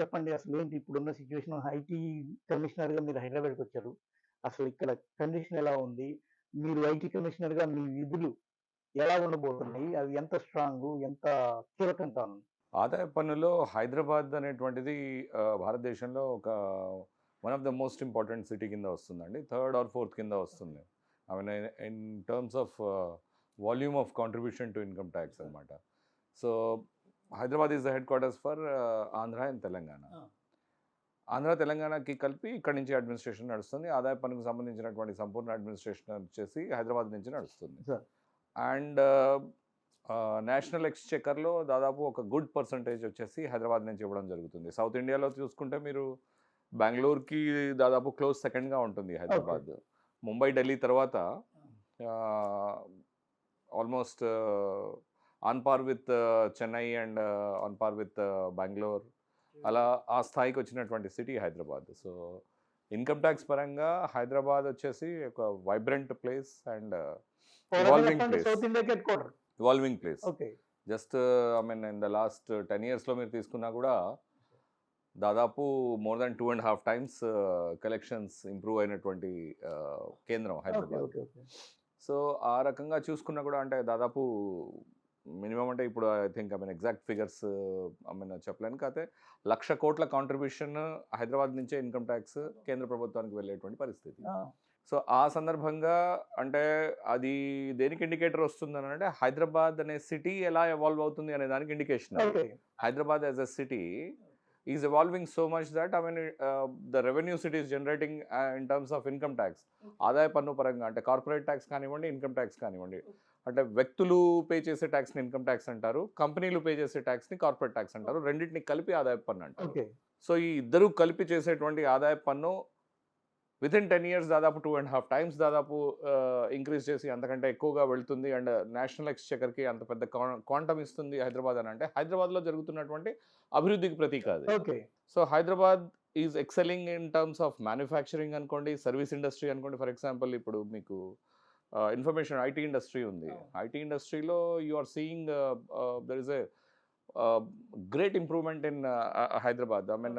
చెప్పండి అసలు ఏంటి ఇప్పుడున్న సిచ్యువేషన్ ఐటీ కమిషనర్గా మీరు హైదరాబాద్కి వచ్చారు. అసలు ఇక్కడ కండిషన్ ఎలా ఉంది? మీరు ఐటీ కమిషనర్గా మీ విధులు ఎలా ఉండబోతున్నాయి? అవి ఎంత స్ట్రాంగ్ ఎంత కీలకం కాను ఆదాయ పన్నులో హైదరాబాద్ అనేటువంటిది భారతదేశంలో ఒక one of the most important city కింద వస్తుందండి. థర్డ్ ఆర్ ఫోర్త్ కింద వస్తుంది. I mean in terms of volume of contribution to income tax అనమాట so Hyderabad is the headquarters for Andhra and Telangana. Andhra తెలంగాణకి కలిపి ఇక్కడ నుంచి అడ్మినిస్ట్రేషన్ నడుస్తుంది. ఆదాయ పన్నుకు సంబంధించినటువంటి సంపూర్ణ అడ్మినిస్ట్రేషన్ వచ్చేసి హైదరాబాద్ నుంచి నడుస్తుంది. అండ్ నేషనల్ ఎక్స్చెకర్లో దాదాపు ఒక గుడ్ పర్సంటేజ్ వచ్చేసి హైదరాబాద్ నుంచి ఇవ్వడం జరుగుతుంది. సౌత్ ఇండియాలో చూసుకుంటే మీరు బెంగళూరుకి దాదాపు క్లోజ్ సెకండ్గా ఉంటుంది హైదరాబాద్. ముంబై ఢిల్లీ తర్వాత almost on par with Chennai and on par with Bengaluru అలా ఆ స్థాయికి వచ్చినటువంటి city Hyderabad. So income tax పరంగా హైదరాబాద్ వచ్చేసి ఒక vibrant place and headquarter evolving place just I mean in the last ten ఇయర్స్లో మీరు తీసుకున్నా కూడా దాదాపు more than two and half times collections improve అయినటువంటి uh, కేంద్రం హైదరాబాద్. సో ఆ రకంగా చూసుకున్నా కూడా అంటే దాదాపు మినిమం అంటే ఇప్పుడు I think I mean exact figures I mean చెప్పలేను. కాకపోతే లక్ష కోట్ల కాంట్రిబ్యూషన్ హైదరాబాద్ నుంచే ఇన్కమ్ ట్యాక్స్ కేంద్ర ప్రభుత్వానికి వెళ్ళేటువంటి పరిస్థితి. సో ఆ సందర్భంగా అంటే అది దేనికి ఇండికేటర్ వస్తుంది అని అంటే హైదరాబాద్ అనే సిటీ ఎలా ఎవాల్వ్ అవుతుంది అనే దానికి indication Hyderabad as a city is evolving so much that I mean the revenues it is generating in terms of income tax. ఆదాయ పన్ను పరంగా అంటే కార్పొరేట్ ట్యాక్స్ కానివ్వండి ఇన్కమ్ ట్యాక్స్ కానివ్వండి. అంటే వ్యక్తులు పే చేసే ట్యాక్స్ని ఇన్కమ్ ట్యాక్స్ అంటారు కంపెనీలు పే చేసే ట్యాక్స్ని కార్పొరేట్ ట్యాక్స్ అంటారు రెండింటిని కలిపి ఆదాయ పన్ను అంటారు. సో ఈ ఇద్దరు కలిపి చేసేటువంటి ఆదాయ పన్ను విత్ ఇన్ టెన్ ఇయర్స్ దాదాపు టూ అండ్ హాఫ్ టైమ్స్ దాదాపు ఇంక్రీజ్ చేసి అంతకంటే ఎక్కువగా వెళ్తుంది. అండ్ నేషనల్ ఎక్స్చెకర్కి అంత పెద్ద క్వాంటమ్ ఇస్తుంది హైదరాబాద్ అని అంటే హైదరాబాద్లో జరుగుతున్నటువంటి అభివృద్ధికి ప్రతీక అది. Okay. So Hyderabad is excelling in terms of manufacturing అనుకోండి సర్వీస్ ఇండస్ట్రీ అనుకోండి ఫర్ ఎగ్జాంపుల్ ఇప్పుడు మీకు ఇన్ఫర్మేషన్ ఐటీ ఇండస్ట్రీ ఉంది. ఐటీ ఇండస్ట్రీలో you are seeing there is a great improvement in Hyderabad. I mean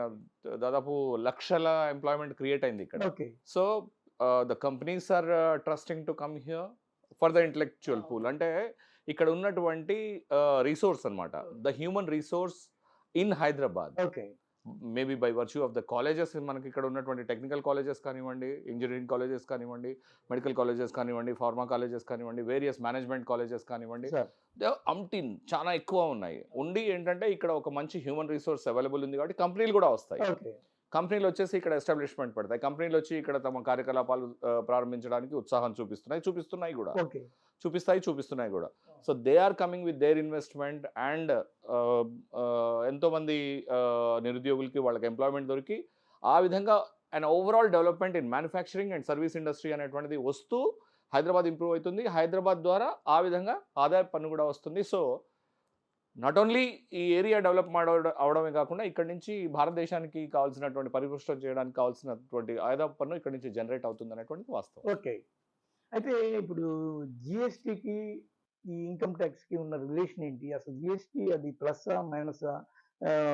దాదాపు లక్షల ఎంప్లాయ్మెంట్ క్రియేట్ అయింది ఇక్కడ. So the companies are trusting to come here for the intellectual pool అంటే ఇక్కడ ఉన్నటువంటి రీసోర్స్ అన్నమాట. The human resource in Hyderabad okay. Maybe by virtue of the colleges మనకి ఇక్కడ ఉన్నటువంటి టెక్నికల్ కాలేజెస్ కానివ్వండి ఇంజనీరింగ్ కాలేజెస్ కానివ్వండి మెడికల్ కాలేజెస్ కానివ్వండి ఫార్మా కాలేజెస్ కానివ్వండి వేరియస్ మేనేజ్మెంట్ కాలేజెస్ కానివ్వండి అంటిన్ చాలా ఎక్కువ ఉన్నాయి. ఉండి ఏంటంటే ఇక్కడ ఒక మంచి హ్యూమన్ రిసోర్స్ అవైలబుల్ ఉంది కాబట్టి కంపెనీలు కూడా వస్తాయి. కంపెనీలు వచ్చేసి ఇక్కడ ఎస్టాబ్లిష్మెంట్ పెడతాయి. కంపెనీలు వచ్చి ఇక్కడ తమ కార్యకలాపాలు ప్రారంభించడానికి ఉత్సాహం చూపిస్తున్నాయి. చూపిస్తున్నాయి కూడా. చూపిస్తాయి చూపిస్తున్నాయి కూడా. So they are coming with their investment and ఎంతోమంది నిరుద్యోగులకి వాళ్ళకి ఎంప్లాయ్మెంట్ దొరికి ఆ విధంగా and overall development in manufacturing and service industry అనేటువంటిది వస్తూ హైదరాబాద్ ఇంప్రూవ్ అవుతుంది. హైదరాబాద్ ద్వారా ఆ విధంగా ఆదాయ పన్ను కూడా వస్తుంది. సో నాట్ ఓన్లీ ఈ ఏరియా డెవలప్ అవడ- అవడమే కాకుండా ఇక్కడ నుంచి భారతదేశానికి కావాల్సినటువంటి పరిపుష్టం చేయడానికి కావాల్సినటువంటి ఆదాయ పన్ను ఇక్కడ నుంచి జనరేట్ అవుతుంది అనేటువంటిది వాస్తవం. ఓకే అయితే ఇప్పుడు జిఎస్టికి ఈ ఇన్కమ్ ట్యాక్స్కి ఉన్న రిలేషన్ ఏంటి? అసలు జిఎస్టి అది ప్లస్ మైనస్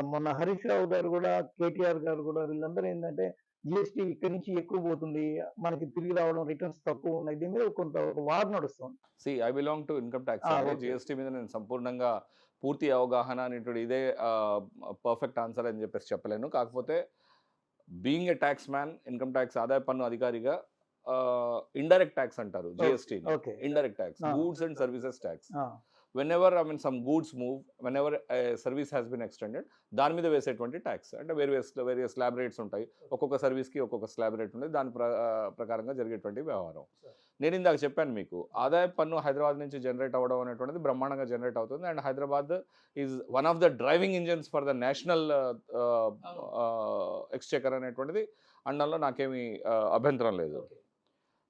మొన్న హరీష్ రావు గారు కూడా కేటీఆర్ గారు కూడా వీళ్ళందరూ ఏంటంటే జిఎస్టి ఇక్కడి నుంచి ఎక్కువ పోతుంది మనకి తిరిగి రావడం రిటర్న్స్ తక్కువ ఉన్నాయి దీని మీద కొంత వార్ నడుస్తుంది. See I belong to income tax. GST మీద నేను సంపూర్ణంగా పూర్తి అవగాహన అనేటువంటి ఇదే పర్ఫెక్ట్ ఆన్సర్ అని చెప్పేసి చెప్పలేను. కాకపోతే being a tax man income tax ఆదాయ పన్ను అధికారిగా ఇండైరెక్ట్ ట్యాక్స్ అంటారు GST okay. Indirect tax. Goods and services tax whenever I mean some goods move whenever service has been extended దాని మీద వేసేటువంటి ట్యాక్స్ అంటే వేరియస్ వేరియస్ స్లాబ్ రేట్స్ ఉంటాయి ఒక్కొక్క సర్వీస్కి ఒక్కొక్క స్లాబ్ రేట్ ఉంటుంది. దాని ప్రకారంగా జరిగేటువంటి వ్యవహారం. నేను ఇందాక చెప్పాను మీకు ఆదాయ పన్ను హైదరాబాద్ నుంచి జనరేట్ అవ్వడం అనేటువంటిది బ్రహ్మాండంగా జనరేట్ అవుతుంది. And Hyderabad is one of the driving engines for the national exchequer అనేటువంటిది. అనడంలో నాకేమీ అభ్యంతరం లేదు.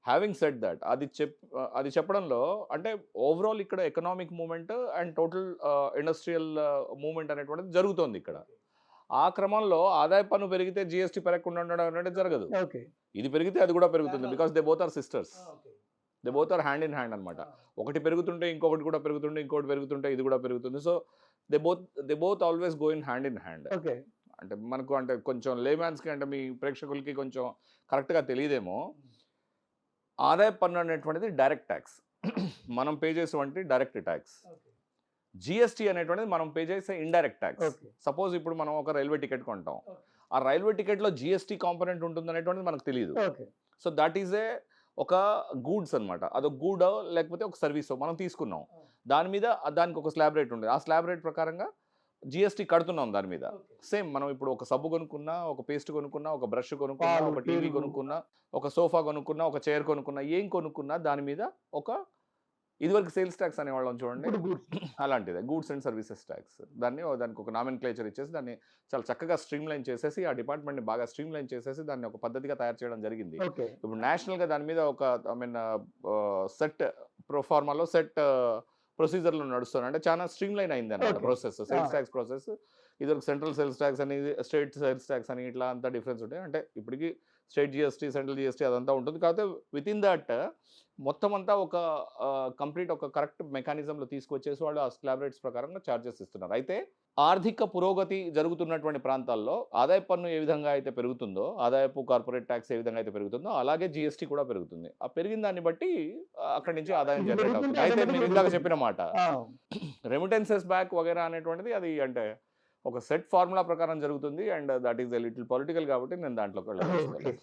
హ్యావింగ్ సెట్ దట్ అది చెప్ అది చెప్పడంలో అంటే ఓవరాల్ ఇక్కడ economic movement and total industrial movement అనేటువంటిది జరుగుతోంది ఇక్కడ. ఆ క్రమంలో ఆదాయ పన్ను పెరిగితే జిఎస్టీ పెరగకుండా ఉండడం అనేది జరగదు. ఓకే. ఇది పెరిగితే అది కూడా పెరుగుతుంది because they both are sisters they both are hand in hand అనమాట ఒకటి పెరుగుతుంటే ఇంకొకటి కూడా పెరుగుతుంటే ఇంకొకటి పెరుగుతుంటే ఇది కూడా పెరుగుతుంది. So they both they both always go in hand in hand okay. అంటే మనకు అంటే కొంచెం లేమాన్స్కి అంటే మీ ప్రేక్షకులకి కొంచెం కరెక్ట్గా తెలియదేమో. ఆదాయ పన్ను అనేటువంటిది డైరెక్ట్ ట్యాక్స్. మనం పే చేసేటువంటి డైరెక్ట్ ట్యాక్స్. జిఎస్టీ అనేటువంటిది మనం పే చేసే ఇండైరెక్ట్ ట్యాక్స్. సపోజ్ ఇప్పుడు మనం ఒక రైల్వే టికెట్ కొంటాం. ఆ రైల్వే టికెట్లో జిఎస్టీ కాంపోనెంట్ ఉంటుంది అనేటువంటిది మనకు తెలియదు okay. So that is a ఒక గూడ్స్ అనమాట అదొక గూడ్ లేకపోతే ఒక సర్వీస్ మనం తీసుకున్నాం. దాని మీద దానికి ఒక స్లాబ్ రేట్ ఉంటుంది ఆ స్లాబ్ రేట్ ప్రకారంగా జిఎస్టీ కడుతున్నాం దాని మీద. సేమ్ మనం ఇప్పుడు ఒక సబ్బు కొనుక్కున్నా ఒక పేస్ట్ కొనుక్కున్నా ఒక బ్రష్ కొనుక్కున్నా ఒక టీవీ. కొనుక్కున్నా. ఒక సోఫా కొనుక్కున్నా ఒక చైర్ కొనుక్కున్నా ఏం కొనుక్కున్నా దాని మీద ఒక ఇదివరకు సేల్స్ ట్యాక్స్ అనేవాళ్ళం చూడండి. అలాంటిదే గూడ్స్ అండ్ సర్వీసెస్ ట్యాక్స్. దాన్ని దానికి ఒక నామిన్ క్లేచర్ ఇచ్చేసి దాన్ని చాలా చక్కగా స్ట్రీమ్ లైన్ చేసేసి ఆ డిపార్ట్మెంట్ని బాగా స్ట్రీమ్ లైన్ చేసేసి దాన్ని ఒక పద్ధతిగా తయారు చేయడం జరిగింది. ఇప్పుడు నేషనల్గా దాని మీద ఒక ఐ మీన్ సెట్ ప్రొఫార్మాలో సెట్ ప్రొసీజర్లు నడుస్తుంది అంటే చాలా స్ట్రీమ్ లైన్ అయింది అనమాట. Process sales. ట్యాక్స్ ప్రాసెస్ ఇది సెంట్రల్ సేల్స్ ట్యాక్స్ అని స్టేట్ సేల్స్ ట్యాక్స్ అని ఇట్లా అంతా డిఫరెన్స్ ఉంటాయి అంటే ఇప్పటికి స్టేట్ జిఎస్టీ సెంట్రల్ జిఎస్టీ అదంతా ఉంటుంది. కాకపోతే విత్ ఇన్ దట్ మొత్తం అంతా ఒక కంప్లీట్ ఒక కరెక్ట్ మెకానిజంలో తీసుకొచ్చేసి వాళ్ళు ఆ స్లాబ్ రేట్స్ ప్రకారంగా ఛార్జెస్ ఇస్తున్నారు. అయితే ఆర్థిక పురోగతి జరుగుతున్నటువంటి ప్రాంతాల్లో ఆదాయ పన్ను ఏ విధంగా అయితే పెరుగుతుందో ఆదాయపు కార్పొరేట్ ట్యాక్స్ ఏ విధంగా అయితే పెరుగుతుందో అలాగే జిఎస్టీ కూడా పెరుగుతుంది. ఆ పెరిగిన దాన్ని బట్టి అక్కడి నుంచి ఆదాయం జనరేట్ అవుతుంది. అయితే మీరు ఇందాక. చెప్పిన మాట రెమిటెన్సెస్ బ్యాక్ వగేరా అనేటువంటిది అది అంటే ఒక సెట్ ఫార్ములా ప్రకారం జరుగుతుంది and that is a little political కాబట్టి నేను దాంట్లోకి ఓకే. వెళ్ళాలి